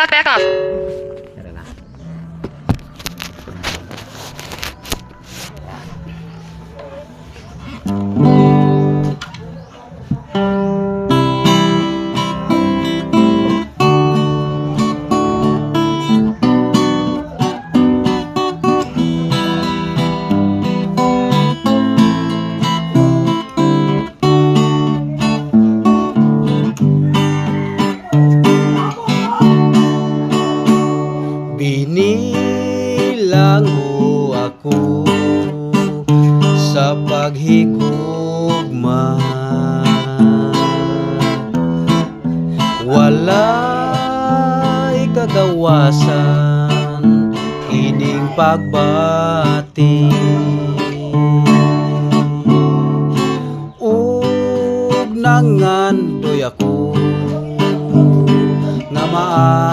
Talk back off. Paghigugma Wala'y kagawasan ining pagbati. Ug nangandoy ako nga maangkon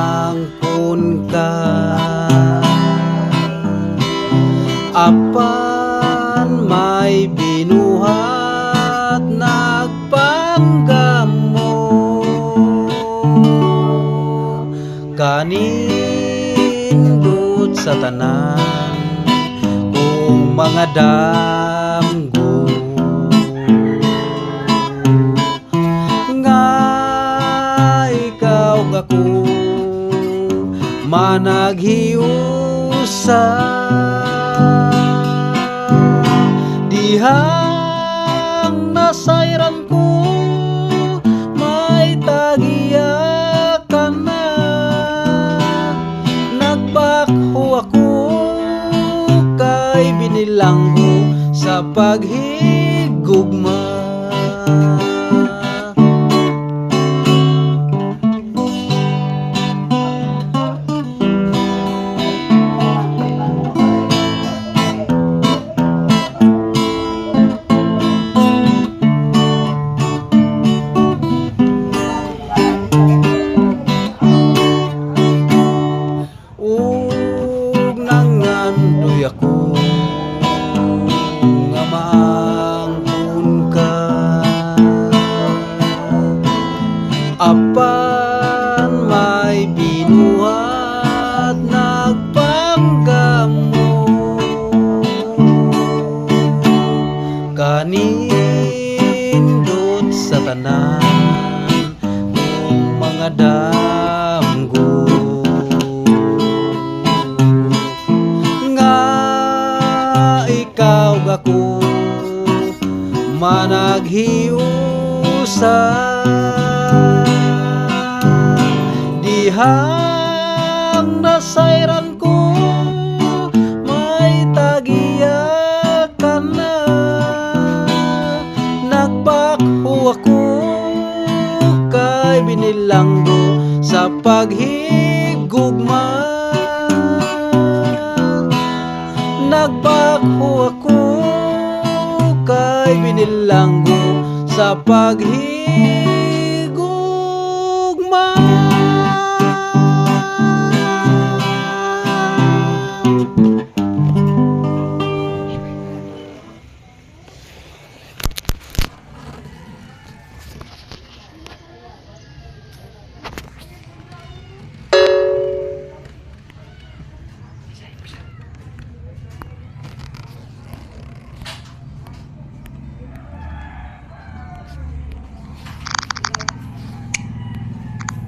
may binuhat nagpanggamo kanindot sa tanan kung mga damgo nga ikaw ako managhiusa dihang nasayran ko may tagiya ka na. Nagbakho ako kay binilanggo sa paghigugma ako managhiusa dihang nasayran ko may tagiya na. Nagbakho ako kay binilanggo sa paghigugma. Nagbakho binilanggo sa paghigugma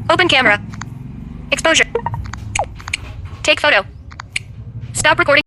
Open camera. Exposure. Take photo. Stop recording.